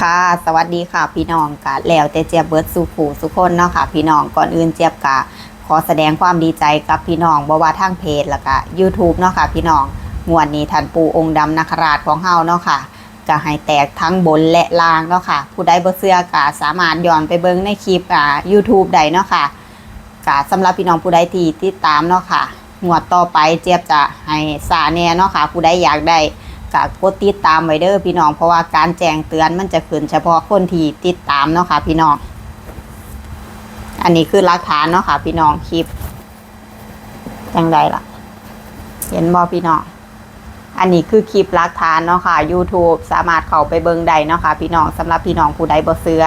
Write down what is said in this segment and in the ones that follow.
ค่ะ สวัสดีค่ะ พี่น้องกะแล้วแต่เจี๊ยบเบิร์ดสุขูสุคนเนาะค่ะ พี่น้องก่อนอื่นเจี๊ยบกะขอแสดงความดีใจกับพี่น้องบ่ว่าทางเพจแล้วก็ YouTube เนาะค่ะ พี่น้องงวดนี้ท่านปู่องค์ดำนาคราชของเฮาเนาะค่ะก็ให้แตกทั้งบนและล่างเนาะค่ะ ผู้ใดบ่เชื่อกะสามารถย้อนไปเบิ่งในคลิปอ่า YouTube ได้เนาะค่ะกะสำหรับพี่น้องผู้ใดที่ติดตามเนาะค่ะงวดต่อไปเจี๊ยบจะให้สาแน่เนาะค่ะ ผู้ใดอยากได้ ก็กดติดตามไว้เด้อพี่น้อง เพราะว่าการแจ้งเตือนมันจะขึ้นเฉพาะคนที่ติดตามเนาะค่ะพี่น้อง อันนี้คือหลักฐานเนาะค่ะพี่น้องคลิปยังไงล่ะ เห็นบอพี่น้อง อันนี้คือคลิปหลักฐานเนาะค่ะ YouTube สามารถเข้าไปเบิ่งได้เนาะค่ะพี่น้องสำหรับพี่น้องผู้ใดบ่เสือ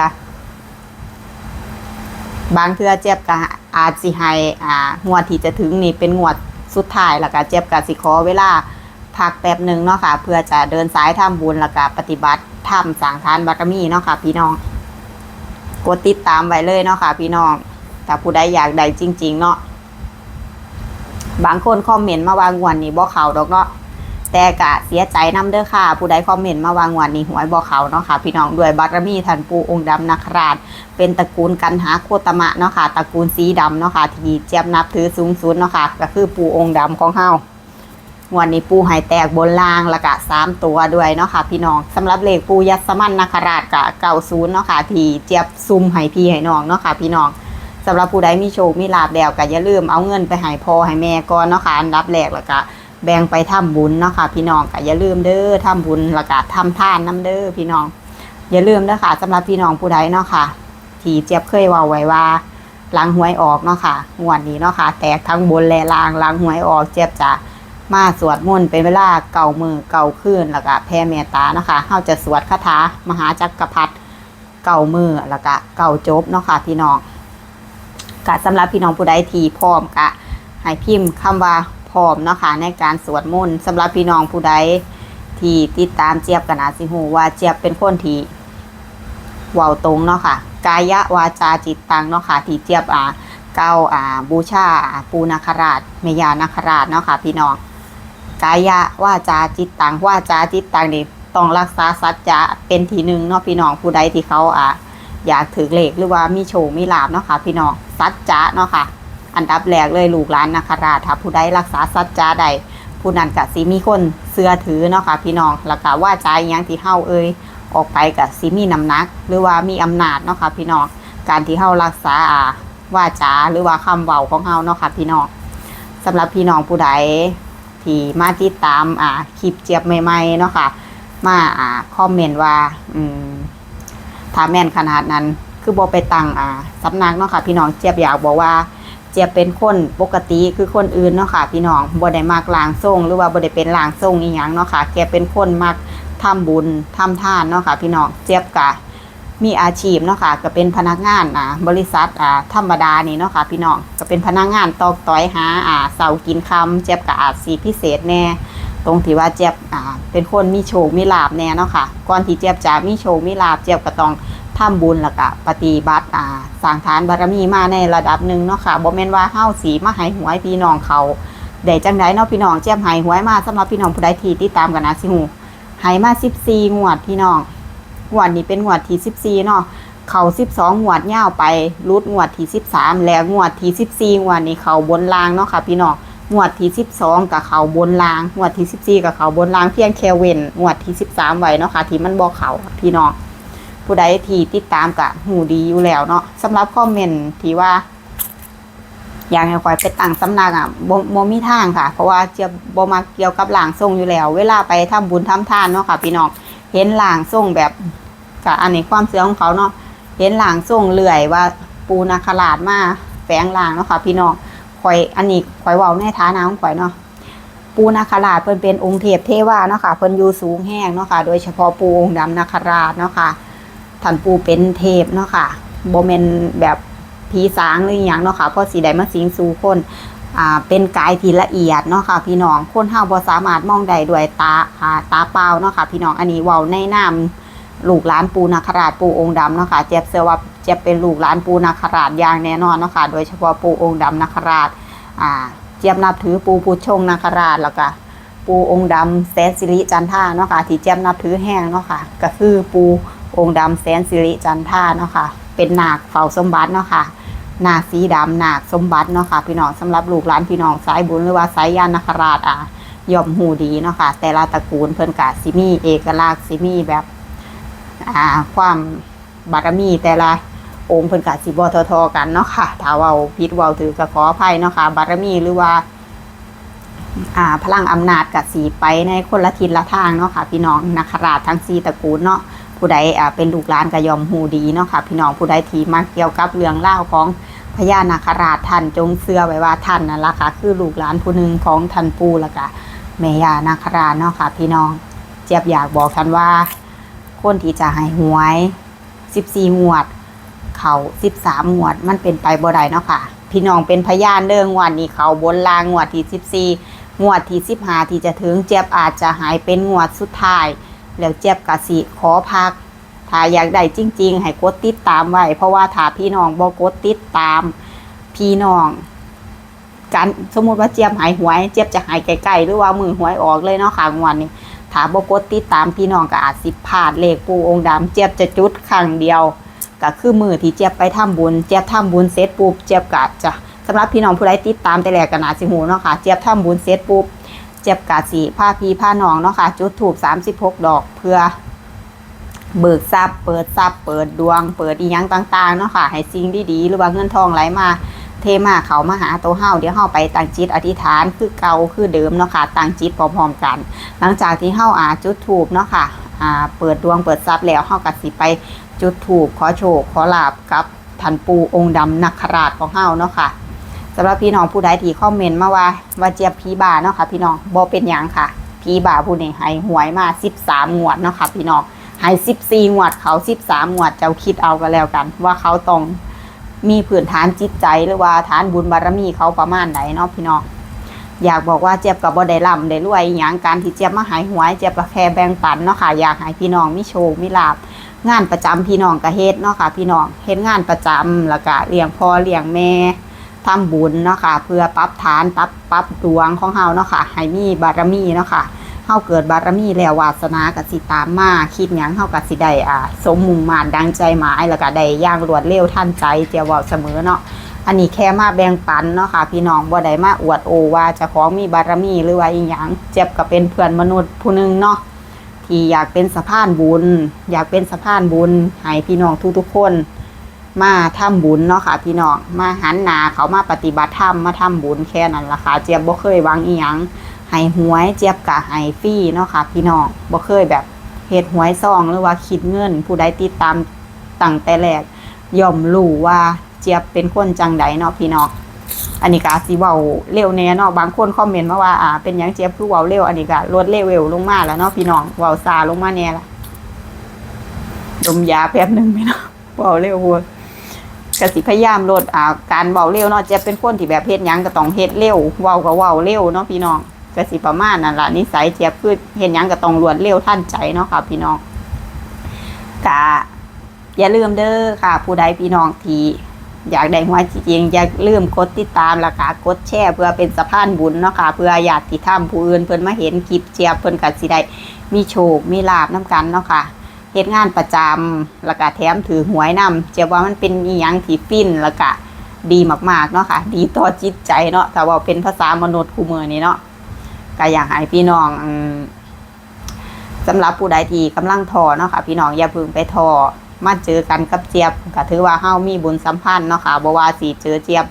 บางเทื่อเจ็บก็อาจสิให้อ่างวดที่จะถึงนี่เป็นงวดสุดท้ายแล้วก็เจ็บก็สิขอเวลา พักแป๊บหนึ่งเนาะค่ะ เพื่อจะเดินสายทำบุญแล้วก็ปฏิบัติทำสังทานบารมีเนาะค่ะ พี่น้องกดติดตามไว้เลยเนาะค่ะ พี่น้องถ้าผู้ใดอยากได้จริง ๆ เนาะบางคนคอมเมนต์มาวางวันนี้บ่เขาดอกเนาะแต่กะเสียใจน้ำเด้อค่ะ ผู้ใดคอมเมนต์มาวางวันนี้หวยบ่เขาเนาะค่ะ พี่น้องด้วยบารมีท่านปูองค์ดำนาคราช เป็นตระกูลกันหาโคตมะเนาะค่ะตระกูลสีดำเนาะค่ะที่เจียบนับถือสูงสุดเนาะค่ะ ก็คือปูองค์ดำของเฮา วันนี้ปูหายแตกบนล่างแล้วก็สามตัวด้วยเนาะค่ะพี่น้องสำหรับเลขปูยัสมันนาคราชกะเก่าศูนย์เนาะค่ะที่เจี๊ยบซุ่มให้พี่ให้น้องเนาะค่ะพี่น้องสำหรับผู้ใดมีโชคมีลาบแล้วก็อย่าลืมเอาเงินไปให้พ่อให้แม่ก่อนเนาะค่ะอันดับแรกแล้วก็แบ่งไปทำบุญเนาะค่ะพี่น้องก็อย่าลืมเด้อทำบุญแล้วก็ทำทานน้ำเด้อพี่น้อง อย่าลืมเด้อค่ะสำหรับพี่น้องผู้ใดเนาะค่ะที่เจี๊ยบเคยว่าไว้ว่าหลังหวยออกเนาะค่ะงวดนี้เนาะค่ะแตกทั้งบนและล่างหลังหวยออกเจี๊ยบจะ มาสวดมนต์เป็นเวลาเก่ามือเก่าคืนแล้วก็แผ่เมตตานะคะเฮาจะสวดคาถามหาจักรพรรดิเก่ามือแล้วก็เก่าจบเนาะค่ะพี่น้องกะสำหรับพี่น้องผู้ใดที่พร้อมกะให้พิมพ์คำว่าพร้อมเนาะค่ะในการสวดมนต์สำหรับพี่น้องผู้ใดที่ติดตามเจี๊ยบกันาสิฮู้ว่าเจี๊ยบเป็นคนที่เว้าตรงเนาะค่ะ กายวาจาจิตตังเนาะค่ะ ที่เจี๊ยบอ่าเก้าอ่าบูชาปูนาคราชเมยานาคราชเนาะค่ะ พี่น้อง กายะว่าจาจิตตังว่าจาจิตตังนี่ต้องรักษาสัจจะเป็นทีหนึ่งเนาะพี่น้องผู้ใดที่เขาอะอยากถือเลขหรือว่ามีโชว์มีลาบเนาะค่ะพี่น้องสัจจะเนาะค่ะ อันดับแรกเลยลูกหลานนาคราชถ้าผู้ใดรักษาสัจจะใดผู้นั้นก็สิมีคนเสื้อถือเนาะค่ะพี่น้องแล้วก็ว่าจายังที่เฮาเอ่ยออกไปก็สิมีน้ำหนัก หรือว่ามีอำนาจเนาะค่ะพี่น้องการที่เฮารักษาอ่าว่าจาหรือว่าคำเว้าของเฮาเนาะค่ะพี่น้องสำหรับพี่น้องผู้ใด ที่มาติดตามอ่าคลิปเจี๊ยบใหม่ๆเนาะค่ะ มาอ่าคอมเมนต์ว่าอืมถ้าแม่นขนาดนั้น คือบ่ไปตั้งอ่าสำนักเนาะค่ะ พี่น้องเจี๊ยบอยากบอกว่าเจี๊ยบเป็นคนปกติคือคนอื่นเนาะค่ะ พี่น้องบ่ได้มักลางทรงหรือว่าบ่ได้เป็นลางทรงอีหยังเนาะค่ะ แกเป็นคนมักทำบุญทำทานเนาะค่ะ พี่น้องเจี๊ยบกะ มีอาชีพเนาะค่ะก็เป็นพนักงานอ่าบริษัทอ่าธรรมดานี่เนาะค่ะพี่น้องก็เป็นพนักงานตอกต้อยหาอ่าเสากินคำเจ็บกับอาจสีพิเศษแน่ตรงที่ว่าเจ็บอ่าเป็นคนมีโชคมีลาบแน่เนาะค่ะก่อนที่เจ็บจะมีโชคมีลาบเจ็บก็ต้องทำบุญแล้วก็ปฏิบัติอ่าสร้างฐานบารมีมาในระดับหนึ่งเนาะค่ะบ่แม่นว่าเฮาสีมาให้หวยพี่น้องเขาได้จังไดเนาะพี่น้องเจ็บให้หวยมาสำหรับพี่น้องผู้ใดที่ติดตามกันนะสิฮู้ให้มา 14งวดพี่น้อง งวดนี้เป็นงวดที่14เนาะเขา12งวดยาวไปรุดงวดที่13 แล้วงวดที่14งวดนี้เขาบนรางเนาะค่ะพี่น้องงวดที่ 12 กับเขาบนรางงวดที่ 14 กับเขาบนรางเพียงแค่เว้นงวดที่ 13 ไว้เนาะค่ะที่มันบ่เขาพี่น้องผู้ใดที่ติดตามกะหูดีอยู่แล้วเนาะสำหรับคอมเมนต์ที่ว่าอย่ากให้คอยไปตั้งสำนักอะบ่บมีทางค่ะ เพราะว่าจะบ่มาเกี่ยวกับหลางทรงอยู่แล้ว เวลาไปทำบุญทำทานเนาะค่ะ พี่น้อง เห็นหลางทรงแบบกับอันนี้ความเสื่อของเขาเนาะเห็นหลางทรงเลื่อยว่าปูนาคราชมาแฝงหลางเนาะค่ะพี่น้องข่อยอันนี้ข่อยเว้าในฐานะของข่อยเนาะปูนาคราชเพิ่นเป็นองค์เทพเทวาเนาะค่ะเพิ่นอยู่สูงแห้งเนาะค่ะ โดยเฉพาะปูองค์ดำนาคราชเนาะค่ะท่านปูเป็นเทพเนาะค่ะโบ่แม่นแบบผีสางหรืออหยังเนาะค่ะเพราะสีได้มาสิงสู่คน อ่าเป็นกายที่ละเอียดเนาะค่ะพี่น้องคนเฮาบ่สามารถมองได้ด้วยตาอ่าตาเปล่าเนาะค่ะพี่น้องอันนี้เว้าในนามลูกหลานปูนาคราชปูองค์ดำเนาะค่ะเจ็บเสื้อว่าเจ็บเป็นลูกหลานปูนาคราชอย่างแน่นอนเนาะค่ะโดยเฉพาะปูองค์ดำนาคราชอ่าเจี๊ยบนับถือปูพุชงนาคราชแล้วก็ปูองค์ดำแสนสิริจันท่าเนาะค่ะที่เจี๊ยบนับถือแห้งเนาะค่ะก็คือปูองค์ดำแสนสิริจันท่าเนาะค่ะเป็นนาคเฝ้าสมบัติเนาะค่ะ หนาสีดำนาคสมบัติเนาะค่ะพี่น้องสำหรับลูกหลานพี่น้องสายบุญหรือว่าสายยานนคราชอะย่อมหูดีเนาะค่ะแต่ละตระกูลเพิ่นกะสิมีเอกลักษณ์สิมีแบบอ่าความบารมีแต่ละองค์เพิ่นกะสิบ่ทอๆกันเนาะค่ะถ้าเว้าผิดเว้าถือก็ขออภัยเนาะค่ะบารมีหรือว่าอ่าพลังอำนาจกะสีไปในคนละทิศละทางเนาะค่ะพี่น้องนักราชทั้งสี่ตระกูลเนาะ ผู้ใดอ่าเป็นลูกหลานก็ยอมหูดีเนาะค่ะ พี่น้องผู้ใดที่มาเกี่ยวกับเรื่องเล่าของพญานาคราชท่านจงเชื่อไว้ว่าท่านนั่นล่ะค่ะคือลูกหลานผู้หนึ่งของท่านปู่ล้วก็แม่ยานาคราชเนาะค่ะ พี่น้องเจี๊ยบอยากบอกท่านว่า คนที่จะให้หวย 14งวด เขา13งวดมันเป็นไปบ่ได้เนาะค่ะ พี่น้องเป็นพยานเด้องวดนี้เขาบนลางงวดที่ 14งวดที่15ที่จะถึงเจี๊ยบอาจจะหายเป็นงวดสุดท้าย แล้วเจี๊ยบกะสิขอพัก ถ้าอยากได้จริง ๆ ให้กดติดตามไว้ เพราะว่าถ้าพี่น้องบ่กดติดตามพี่น้องการสมมุติว่าเจี๊ยบหายหวยเจี๊ยบจะหายไกลๆหรือว่ามือหวยออกเลยเนาะค่ะงวดนี้ถ้าบ่กดติดตามพี่น้องก็อาจสิพลาดเลขปูองค์ดำเจี๊ยบจะจุดครั้งเดียวก็คือมือที่เจี๊ยบไปทำบุญเจี๊ยบทำบุญเสร็จปุ๊บเจี๊ยบก็จะสำหรับพี่น้องผู้ใดติดตามแต่แรกก็น่าสิหูเนาะค่ะเจี๊ยบทำบุญเสร็จปุ๊บ เจี๊ยบกะสิผ้าพีผ้าหนองเนาะค่ะ จุดถูก36ดอกเพื่อ เบิกทรัพย์ เปิดทรัพย์ เปิดดวง เปิดอีหยังต่างๆเนาะค่ะ ให้สิ่งดีๆหรือว่าเงินทองไหลมา เทมาเขามาหาตัวเฮาเดี๋ยวเฮาไปตั้งจิตอธิษฐานคือเก่าคือเดิมเนาะค่ะตั้งจิตพร้อมๆกัน หลังจากที่เฮาอาจุดถูกเนาะค่ะอ่าเปิดดวงเปิดทรัพย์แล้วเฮาก็สิไปจุดถูกขอโชคขอลาบกับท่านปูองค์ดำนักขราชของเฮาเนาะค่ะำหรับพี่น้องผู้ใดที่คอมเมนต์มาว่าว่าเจี๊ยบผีบาเนาะค่ะพี่น้องบ่เป็นหยังค่ะผีบาผู้นี้ให้หวยมา13งวดเนาะค่ะพี่น้องให้14งวดเขา13งวดเจ้าคิดเอาก็แล้วกัน ว่าเขาต้องมีพื้นฐานจิตใจหรือว่าฐานบุญบารมีเขาประมาณไหนเนาะพี่น้องอยากบอกว่าเจ็บกับบ่ได้ร่ำได้รวยอย่างการที่เจ็บมาหายหวยเจ็บก็แค่แบ่งปันเนาะค่ะอยากให้พี่น้องมีโชคมีลาบงานประจำพี่น้องก็เฮ็ดเนาะค่ะพี่น้องเฮ็ดงานประจำแล้วก็เลี้ยงพ่อเลี้ยงแม่ ทำบุญเนาะค่ะเพื่อปรับฐานปรับปรับดวงของเฮาเนาะค่ะให้มีบารมีเนาะค่ะเฮาเกิดบารมีแล้ววาสนากสิตามมาคิดหยังเฮาก็สิได้อ่าสมมุ่งมาดังใจหมายแล้วก็ได้ย่างรวดเร็วทันใจเจียวเว้าเสมอเนาะอันนี้แค่มาแบ่งปันเนาะค่ะพี่น้องบ่ได้มาอวดโอว่าจะของมีบารมีหรือว่าอีหยังเจ็บก็เป็นเพื่อนมนุษย์ผู้หนึงเนาะที่อยากเป็นสะพานบุญ อยากเป็นสะพานบุญให้พี่น้องทุกๆคน มาทำบุญเนาะค่ะพี่น้องมาหันหน้าเขามาปฏิบัติธรรมมาทำบุญแค่นั้นละค่ะเจี๊ยบบ่เคยวังอีหยังให้หวยเจี๊ยบกะให้ฟรีเนาะค่ะพี่น้องบ่เคยแบบเฮ็ดหวยซองหรือว่าคิดเงิน ผู้ใดติดตามตั้งแต่แรกย่อมรู้ว่าเจี๊ยบเป็นคนจังใดเนาะพี่น้องอันนี้ก็สิเว้าเร็วแน่เนาะบางคนคอมเมนต์มาว่าอ่าเป็นยังเจี๊ยบคือเว้าเร็วอันนี้ก็ลดเลเวลงมาแล้วเนาะพี่น้องเว้าซาลงมาแน่ละดมยาแป๊บหนึ่งพี่น้องเว้าเร็วว้ย ก็สิพยายามลดอ่าการเว้าเร็วเนาะเจี๊ยบเป็นคนที่แบบเฮ็ดหยังก็ต้องเฮ็ดเร็วเว้าก็เว้าเร็วเนาะพี่น้องก็สิประมาณนั่นล่ะนิสัยเจี๊ยบคือเฮ็ดหยังก็ต้องรวดเร็วทันใจเนาะค่ะ พี่น้องกะอย่าลืมเด้อค่ะ ผู้ใดพี่น้องที่อยากได้หัวจริงๆอย่าลืมกดติดตามละค่ะกดแชร์เพื่อเป็นสะพานบุญเนาะค่ะ เพื่ออยากที่ทำผู้อื่นเพิ่นมาเห็นคลิปเจียบเพิ่นก็สิได้มีโชคมีลาบน้กันเนาะค่ะ เฮ็ดงานประจำแล้วก็แถมถือหวยนำเจียว่ามันเป็นอีหยังที่ฟินแล้วก็ดีมากๆเนาะค่ะ ดีต่อจิตใจเนาะแต่ว่าเป็นภาษามนุษย์คู่มือนี้เนาะก็อยากให้พี่น้องสำหรับผู้ใดที่กำลังทอเนาะค่ะ พี่น้องอย่าพึ่งไปทอมาเจอกันกับเจี๊ยบก็ถือว่าเฮามีบุญสัมพันธ์เนาะค่ะบ่ว่าสิเจอเจี๊ยบ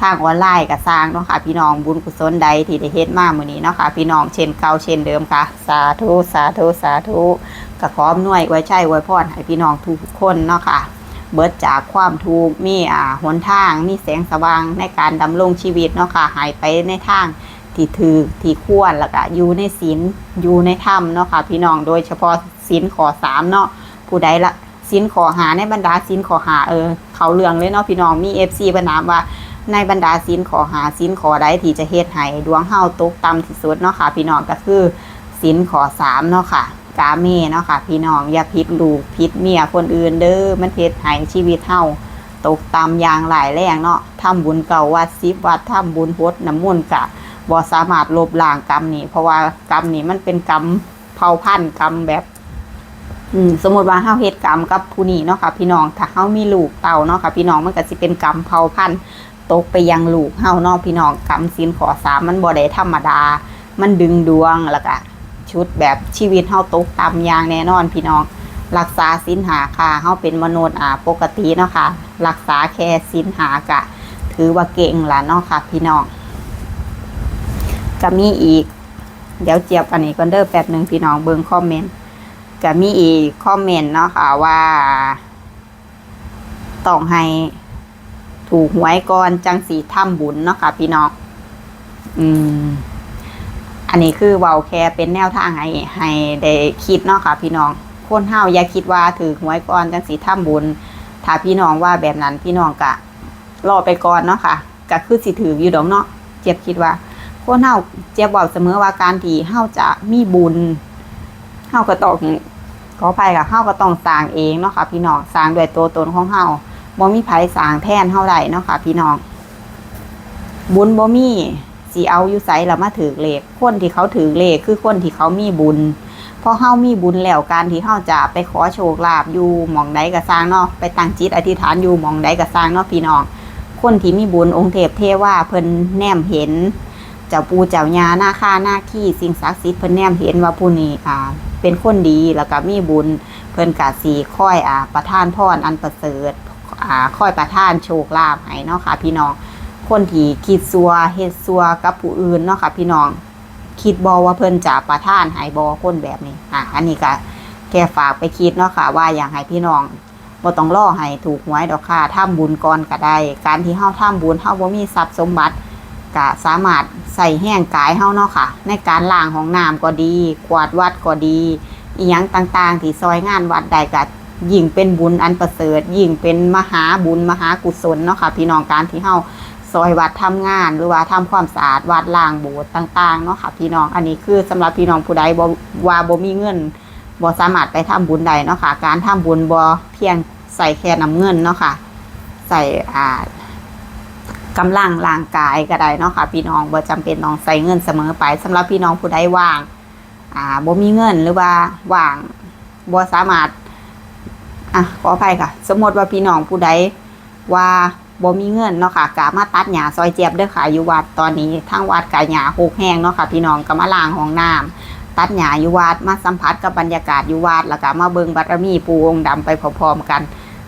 ทางออนไลน์ก็สร้างเนาะค่ะ พี่น้องบุญกุศลใดที่ได้เฮ็ดมามื้อนี้เนาะค่ะ พี่น้องเช่นเก่าเช่นเดิมค่ะ สาธุสาธุสาธุก็ขออำนวยไว้ใช้ไว้พรให้พี่น้องทุกคนเนาะค่ะ เบิดจากความทุกข์มีอ่าหนทางมีแสงสว่างในการดำรงชีวิตเนาะค่ะหายไปในทางที่ถือที่ควรแล้วก็อยู่ในศีลอยู่ในธรรมเนาะค่ะ พี่น้องโดยเฉพาะศีลขอสามเนาะผู้ใดละศีลขอหาในบรรดาศีลขอหาเออ เขาเรื่องเลยเนาะพี่น้องมีเอฟซีประนามว่า ในบรรดาศีลขอหาศีลขอใดที่จะเฮ็ดให้ดวงเฮาตกต่ำที่สุดเนาะค่ะ พี่น้องก็คือศีลขอสามเนาะค่ะ กาเมเนาะค่ะ พี่น้องอย่าพิษลูกพิษเมียคนอื่นเด้อมันเฮ็ดให้ชีวิตเฮาตกต่ำอย่างหลายแรงเนาะทำบุญเก่าวัดสิบวัดทำบุญพดน้ำมนต์กะบ่สามารถลบล้างกรรมนี้เพราะว่ากรรมนี้มันเป็นกรรมเผาพันธ์กรรมแบบ อืมสมมติว่าเฮาเฮ็ดกรรมกับผู้นี้เนาะค่ะ พี่น้องถ้าเฮามีลูกเต่าเนาะค่ะ พี่น้องมันก็สิเป็นกรรมเผาพันธุ์ ตกไปยังลูกเฮานาะพี่น้องกรรมศีลขอสามมันบ่ได้ธรรมดา มันดึงดวงแล้วก็ชุดแบบชีวิตเฮาตกต่ำอย่างแน่นอนพี่น้อง รักษาศีลหาค่ะเฮาเป็นมนุษย์อ่าปกติเนาะค่ะรักษาแค่ศีลหากะ ถือว่าเก่งละเนาะค่ะ พี่น้องก็มีอีก เดี๋ยวเจียบอันนี้ก่อนเด้อแป๊บหนึ่งพี่น้องเบิ่งคอมเมนต์ก็มีอีกคอมเมนต์เนาะค่ะว่าต้องให้ ถูกหวยก่อนจังสีทำบุญเนาะค่ะพี่น้องอืม อันนี้คือเว้าแค่เป็นแนวทางให้ให้ได้คิดเนาะค่ะพี่น้อง คนเฮาอย่าคิดว่าถือหวยก่อนจังสีทำบุญ ถ้าพี่น้องว่าแบบนั้นพี่น้องกะรอไปก่อนเนาะค่ะก็คือสิถืออยู่ดอกเนาะเจ็บคิดว่า คนเฮาเจ็บบอกเสมอว่าการที่เฮาจะมีบุญเฮาก็ต้องขออภัยค่ะเฮาก็ต้องสร้างเองเนาะค่ะพี่น้องสร้างด้วยตัวตนของเฮา บ่มีไผสางแทนเฮาได้เนาะค่ะ พี่น้อง บุญบ่มีสิเอาอยู่ไสแล้วมาถือเลขคนที่เขาถือเลขคือคนที่เขามีบุญพอเฮามีบุญแล้วการที่เฮาจะไปขอโชคลาภอยู่หม่องใดก็สร้างเนาะไปตั้งจิตอธิษฐานอยู่หม่องใดก็สร้างเนาะพี่น้อง คนที่มีบุญองค์เทพเทว่าเพิ่นแนมเห็น เจ้าปูเจ้าญาหน้าค่าหน้าขี้สิ่งศักดิ์สิทธิ์เพิ่นแนมเห็นว่าผู้นี้อ่าเป็นคนดีแล้วก็มีบุญเพิ่นกะสีค่อยอ่าประทานพรอันประเสริฐ อ่าค่อยประทานโชคลาภให้เนาะค่ะ พี่น้อง คนที่คิดซัวเฮ็ดซัวกับผู้อื่นเนาะค่ะ พี่น้องคิดบอว่าเพิ่นจะประทานให้บอคนแบบนี้อะอันนี้ก็แค่ฝากไปคิดเนาะค่ะ ว่าอยากให้พี่น้องบ่ต้องรอให้ถูกหวยดอกค่ะทำบุญก่อนก็ได้ การที่เฮาทำบุญเฮาบ่มีทรัพย์สมบัติก็สามารถใส่แห้งกายเฮาเนาะค่ะ ในการล้างห้องน้ำก็ดี กวาดวัดก็ดีอีหยังต่างๆ ที่ซอยงานวัดใดก็ ยิ่งเป็นบุญอันประเสริฐ ยิ่งเป็นมหาบุญมหากุศลเนาะค่ะพี่น้องการที่เฮาซอยวัดทำงานหรือว่าทำความสะอาดวัดล้างโบสถ์ต่างๆเนาะค่ะพี่น้องอันนี้คือสำหรับพี่น้องผู้ใดบ่ว่าบ่มีเงินบ่สามารถไปทำบุญใดเนาะค่ะการทำบุญบ่เพียงใส่แค่น้ำเงินเนาะค่ะใส่อ่ากำลังร่างกายก็ได้เนาะค่ะพี่น้องบ่จำเป็นต้องใส่เงินเสมอไปสำหรับพี่น้องผู้ใดว่างอ่าบ่มีเงินหรือว่าว่างบ่สามารถ อะขออภัยค่ะ สมมติว่าพี่น้องผู้ใดว่าบ่มีเงินเนาะค่ะกะมาตัดหญ้าซอยเจี๊ยบเด้อค่ะอยู่วัดตอนนี้ทางวัดกะหญ้าโหกแห้งเนาะค่ะพี่น้องก็มาล้างห้องน้ำตัดหญ้าอยู่วัดมาสัมผัสกับบรรยากาศอยู่วัดแล้วก็มาเบิงบารมีปูองค์ดำไปพร้อมๆกัน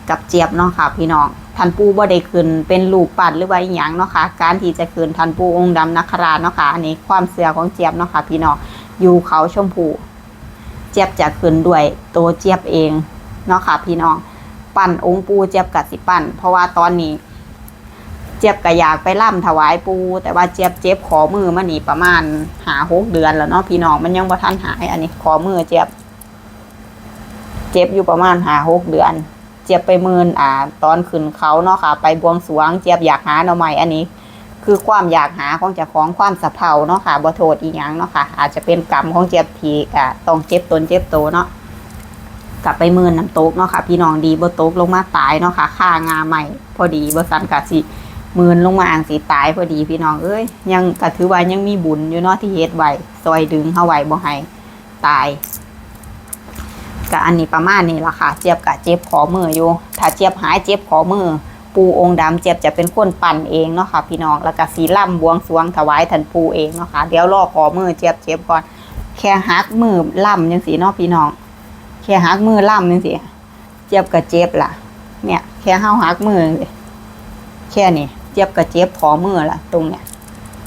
กับเจี๊ยบเนาะค่ะพี่น้องท่านปูบ่ได้ขึ้นเป็นลูกปัดหรือว่าอหยังเนาะค่ะการที่จะขึ้นท่านปูองค์ดำนักราเนาะค่ะอันนี้ความเสื่อของเจี๊ยบเนาะค่ะพี่น้องอยู่เขาชมพูเจี๊ยบจะขึ้นด้วยตัวเจี๊ยบเอง เนาะค่ะพี่น้อง ปั้นองค์ปูเจี๊ยบกับสิปั้นเพราะว่าตอนนี้ เจี๊ยบก็อยากไปล่ำถวายปู แต่ว่าเจี๊ยบเจ็บขอมือมานี่ประมาณหาหกเดือนแล้วเนาะพี่น้องมันยังบ่ทันหายอันนี้ขอมือเจี๊ยบเจ็บอยู่ประมาณหาหกเดือน เจี๊ยบไปหมืนอ่า ตอนขึ้นเขาเนาะค่ะ ไปบวงสรวงเจี๊ยบอยากหาหน่อไม้อันนี้คือความอยากหาของเจ้าของความสะเพาเนาะค่ะบ่โทษอีหยังเนาะค่ะ อาจจะเป็นกรรมของเจี๊ยบที่อ่าต้องเจ็บตนเจ็บโตเนาะ กลับไปหมืนน้ำตกเนาะค่ะ พี่น้องดีบ่ตกลงมาตายเนาะค่ะค่างาใหม่ พอดีบ่สันกะสิมืนลงมาอ่างสีตายพอดีพี่น้องเอ้ยยังก็ถือว่ายังมีบุญอยู่เนาะที่เฮ็ดไว้ซอยดึงเฮาไว้บ่ให้ตายก็อันนี้ประมาณนี้ล่ะค่ะ เจี๊ยบกะเจ็บขอมืออยู่ ถ้าเจี๊ยบหายเจ็บขอมือปูองค์ดำเจี๊ยบจะเป็นคนปั่นเองเนาะค่ะ พี่น้องแล้วก็สีล่ำบวงสรวงถวายท่านปูเองเนาะค่ะเดี๋ยวรอขอมือเจี๊ยบเจ็บก่อนแค่หักมือล่ำจังสีเนาะพี่น้อง แค่หักมือล่ำจังสีเจี๊ยบก็เจ็บล่ะ เนี่ย แค่เฮาหักมือแค่นี้เจ็บกับเจ็บขอมือล่ะ ตรงเนี้ย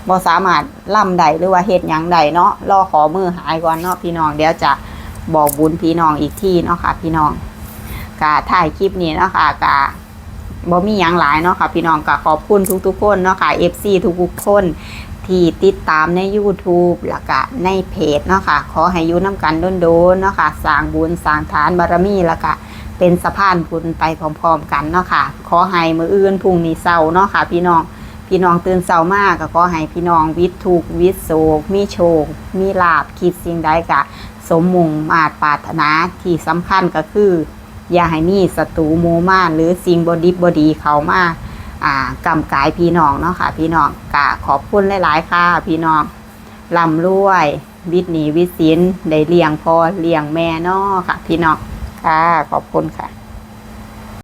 บ่สามารถล่ำใดหรือว่าเฮ็ดยังใดเนาะรอขอมือหายก่อนเนาะพี่น้องเดี๋ยวจะบอกบุญพี่น้องอีกที่เนาะค่ะ พี่น้องกะถ่ายคลิปนี้เนาะค่ะกะบ่มีหยังหลายเนาะค่ะ พี่น้องกะขอบคุณทุกๆคนเนาะค่ะ FC ทุกๆคน ที่ติดตามใน YouTube แล้วก็ในเพจเนาะค่ะ ขอให้อยู่น้ำกันโดนๆเนาะค่ะสร้างบุญสร้างฐานบารมีแล้วก็เป็นสะพานบุญไปพร้อมๆกันเนาะค่ะ ขอให้มืออื่นพุ่งนี้เศร้าเนาะค่ะ พี่น้องพี่น้องตื่นเศร้ามากก็ขอให้พี่น้องวิทย์ถูกวิทย์โศกมีโชค มีลาบคิดสิ่งใดกะ สมมุงมาตรปรารถนาที่สำคัญก็คือ อย่าให้มีศัตรูโมมานหรือสิ่งบดิบดีเขามาอ่า กำกายพี่น้องเนาะค่ะ พี่น้องกะขอบคุณหลาย ๆ ค่ะ พี่น้องลำรวย วิทย์หนีวิสินได้เลี้ยงพอเลี้ยงแม่นาะค่ะ พี่น้องค่ะขอบคุณค่ะ